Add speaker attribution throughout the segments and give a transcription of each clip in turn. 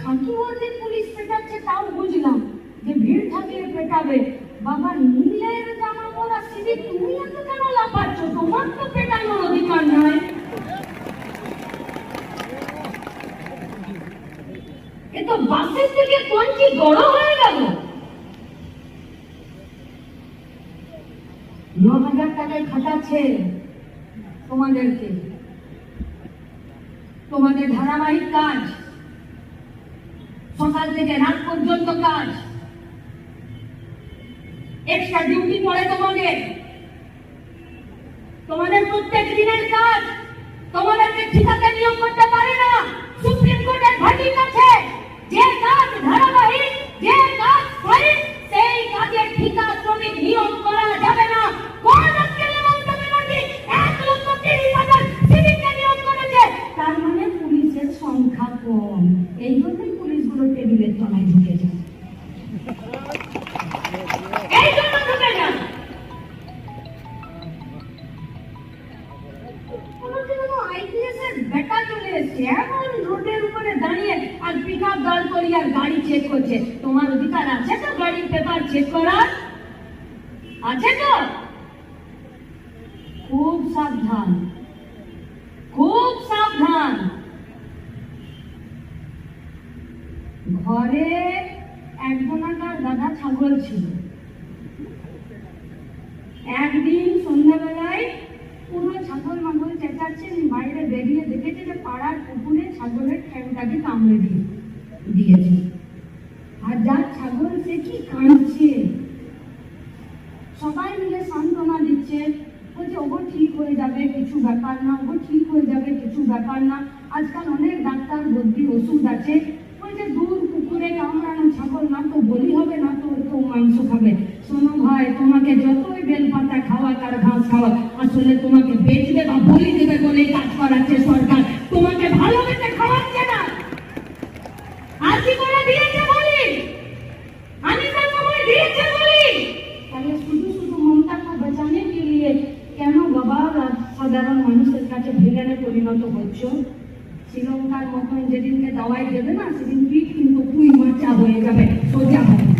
Speaker 1: খাঁটি অর্ধেক পুলিশ পেটাচ্ছে তাও বুঝলাম যে ভিড় থাকলে পেটাবে। বাবার নীলের জামা পরা সিঁড়ি তুমি এত কেন লাফাচ্ছ? তোমার তো পেটানোর অধিকার নয়। এ তো বাসের থেকে কোন কি বড় হয়ে গেল। ন হাজার টাকায় খাটাচ্ছে তোমাদেরকে। তোমাদের ধারাবাহিক কাজ। সকাল থেকে রাত পর্যন্ত কাজ। এক্সট্রা ডিউটি পড়ে তোমাদের। তোমাদের প্রত্যেক দিনের কাজ। তোমাদেরকে ঠিকাতে নিয়োগ করতে আপ দাঁড় করিয়ে আর গাড়ি চেক করছে। তোমার অধিকার আছে তো গাড়ির পেপার চেক করার? আছে তো? খুব সাবধান। খুব সাবধান। ঘরে একজনাকার দাদা ছাগল ছিল। একদিন সন্ধ্যাবেলায় পুরো ছাগল মাগল চেঁচাচ্ছেন বাইরে বেরিয়ে দেখেছে যে পাড়ার পুকুরে ছাগলের ঠ্যাংটাকে কামড়ে দিয়ে দিয়েছে। আর যার ছাগল সে কি কাঁদছে? সবাই মিলে সান্ত্বনা দিচ্ছে, বলছে, ওগো, ঠিক হয়ে যাবে, কিছু ব্যাপার না, ওগো, ঠিক হয়ে যাবে, কিছু ব্যাপার না। আজকাল অনেক ডাক্তার বদ্যি ওষুধ আছে। বলছে, দূর পুকুরে কামড়ানো ছাগল না তো বলি হবে না তো তো মাংস খাবে শোনো ভাই, তোমাকে যতই বেলপাতা খাওয়া, তার ঘাস খাওয়া, আসলে তোমাকে বেচবে বা বলি দেবে বলে কাজ করাচ্ছে সরকার। তোমাকে ভালোবেসে খাওয়াচ্ছে না। আর কি করে দিয়েছে বলি। আমি সময় দিয়েছে বলি। তাহলে শুধু শুধু মমতাকে বাঁচানে কে কেন বাবা সাধারণ মানুষের কাছে ভিলেনে পরিণত হচ্ছ? শ্রীলঙ্কার মতন যেদিনকে দাওয়াই দেবে না, সেদিন পিঠ কিন্তু পুই মাচা হয়ে যাবে, সোজা হবে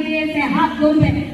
Speaker 1: কে এসে মারবে জানে না কিন্তু